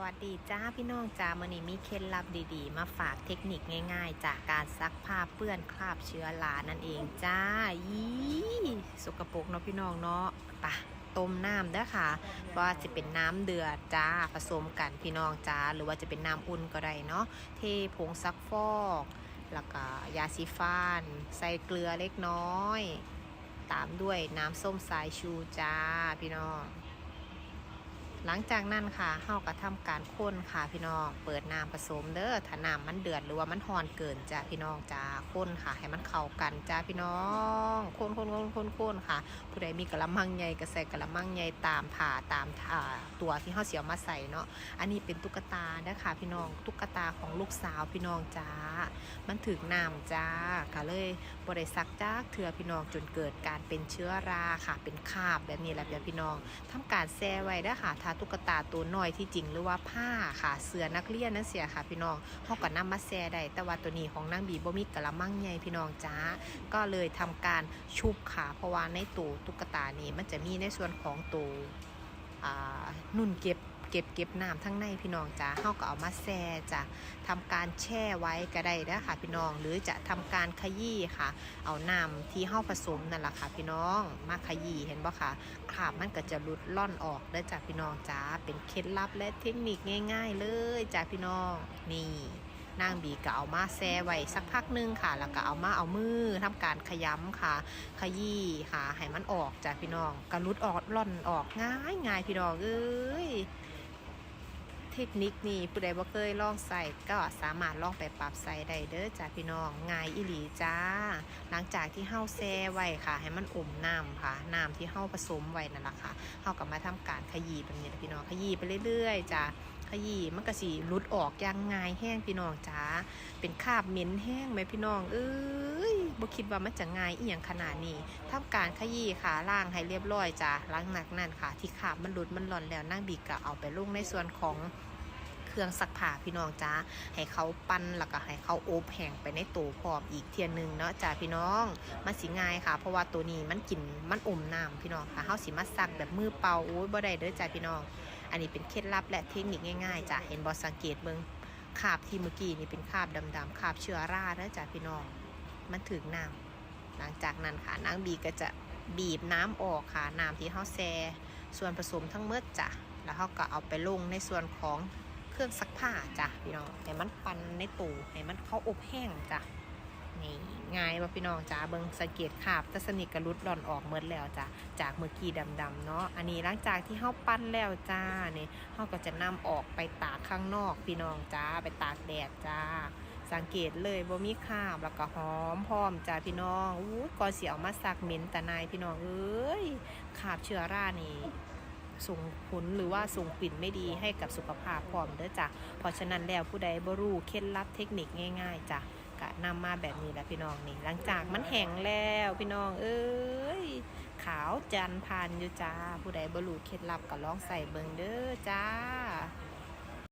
วัสดีจ้าพี่น้องจ้ามื่อนี้มีเคล็ดลับดีๆ มาฝากเทคนิคง่าย ๆ จากการซักผ้าเปื้อนคราบเชื้อรานั่นเองจ้ายี่สกปรกเนาะพี่น้องเนาะปะต้มน้ำเด้อค่ะว่าจะเป็นน้ำเดือดจ้าผสมกันพี่น้องจ้าหรือว่าจะเป็นน้ำอุ่นก็ได้เนาะเทผงซักฟอก แล้วก็ยาสีฟันใส่เกลือเล็กน้อย ตามด้วยน้ำส้มสายชูจ้าพี่น้อง หลังจากนั้นค่ะเฮาก็ทำการค้นค่ะพี่น้อง เปิดน้ำผสมเด้อถ้าน้ำมันเดือดหรือว่ามันห่อนเกินจ้าพี่น้องจ้าค้นค่ะ ให้มันเข้ากันจ้าพี่น้องค้นค้นค้นค้นค้นค่ะ ผู้ใดมีกระมังใหญ่ก็ใส่กระมังใหญ่ตามผ่าตามอ่าตัวที่เฮาเสียวมาใส่เนาะ อันนี้เป็นตุ๊กตาเด้อค่ะพี่น้อง ตุ๊กตาของลูกสาวพี่น้องจ้า มันถึกน้ำจ้าค่ะเลยบริสักจ้าเถื่อพี่น้องจนเกิดการเป็นเชื้อราค่ะ เป็นคราบแบบนี้แหละพี่น้องทำการแซ่ไว้เด้อค่ะทาตุ๊กตาตัวน้อยที่จริงหรือว่าผ้าค่ะเสื้อนักเรียนนั่นเสียค่ะพี่น้องเขาก็นำมาแซ่ได้แต่ว่าตัวนี้ของนางบีบ่มีกระมังใหญ่พี่น้องจ้าก็เลยทำการชุบค่ะเพราะว่าในตัวตุ๊กตานี้มันจะมีในส่วนของตัว นุ่นเก็บเก็บเก็บน้ำทั้งในพี่น้องจ้าเฮาก็เอามาแซ่จ้ะทำการแช่ไว้ก็ได้เด้อค่ะพี่น้อง หรือจะทำการขยี้ค่ะ เอาน้ำที่เฮาผสมนั่นแหละค่ะพี่น้อง มาขยี้เห็นบ่ค่ะคราบมันก็จะหลุดล่อนออกได้จากพี่น้องจ้าเป็นเคล็ดลับและเทคนิคง่าย ๆ เลยจาพี่น้องนี่ นางบีก็เอามาแช่ไว้สักพักหนึงค่ะ แล้วก็เอามาเอามือทำการขยำค่ะ ขยี้ค่ะให้มันออกจากพี่น้องกระลุดออกล่อนออกง่ายง่ายพี่น้องเอ้ยเทคนิคนี้ผู้ใดบ่เคยลองใส่ก็สามารถลองไปปรับใส่ได้เด้อจ้าพี่น้องง่ายอีหลีจ้า หลังจากที่เฮาแช่ไว้ค่ะ ให้มันอมน้ำค่ะน้ำที่เฮาผสมไว้นั่นแหละค่ะเฮาก็มาทำการขยี้แบบนี้พี่น้องขยี้ไปเรื่อยๆจ้า ขยี้มันก็สิหลุดออกย่างง่ายแห้งพี่น้องจ้าเป็นคาบเหม็นแห้งไหมพี่น้อง เอ้ยบ่คิดว่ามันจะง่ายอีหยังขนาดนี้ทำการขยี้ค่ะล้างให้เรียบร้อยจ้าหลังจากนั้นค่ะ ที่คาบมันหลุดมันหล่อนแล้วนั่งบีก็เอาไปลงในส่วนของเครื่องซักผ้าพี่น้องจ้าให้เขาปั้นแล้วก็ให้เขาโอบแห้งไปในตู้พร้อมอีกเทียนหนึ่งเนาะจ้าพี่น้องมันสิง่ายค่ะ เพราะว่าตัวนี้มันกินมันอมน้ำพี่น้องค่ะเฮาสิมาซักแบบมือเปล่าโอ้ยบ่ได้เด้อจ้าพี่น้อง อันนี้เป็นเคล็ดลับและเทคนิคง่ายๆจ้าเห็นบอสังเกตเบิงคาบที่เมื่อกี้นี่เป็นคาบดำๆคาบเชื้อราเด้อจ้าพี่น้อง มันถึงน้ำหลังจากนั้นค่ะนางบีก็จะบีบน้ำออกค่ะน้ำที่เฮาแช่ส่วนผสมทั้งหมดจ้ะแล้วเฮาก็เอาไปลงในส่วนของเครื่องซักผ้าจ้ะพี่น้องให้มันปันในตู้ให้มันเขาอบแห้งจ้ะ นี่ง่ายว่าพี่น้องจ้าเบิงสังเกตขาบแตะสนิทกระลุดหล่อนออกเมื่อแล้วจ้ะจากเมื่อกี้ดำๆเนาะอันนี้หลังจากที่เฮาปั้นแล้วจ้าเนี่ยเฮาก็จะนำออกไปตากข้างนอกพี่น้องจ้าไปตากแดดจ้า สังเกตเลยว่ามีคราบแล้วก็หอมพร้อมจ้าพี่น้องอู้ก่อนสิเอามาซักเหม็นแต่นายพี่น้องเอ้ยคราบเชื้อรานี่ส่งผลหรือว่าส่งกลิ่นไม่ดีให้กับสุขภาพพร้อมเด้อจ้ะเพราะฉะนั้นแล้วผู้ใดบรู้เคล็ดลับเทคนิคง่าย ๆจ้ะ กะนำมาแบบนี้แหละพี่น้องนี่ หลังจากมันแห้งแล้วพี่น้อง เอ้ยขาวจันพันอยู่จ้า ผู้ใดบรู้เคล็ดลับก็ลองใส่เบิงเด้อจ้า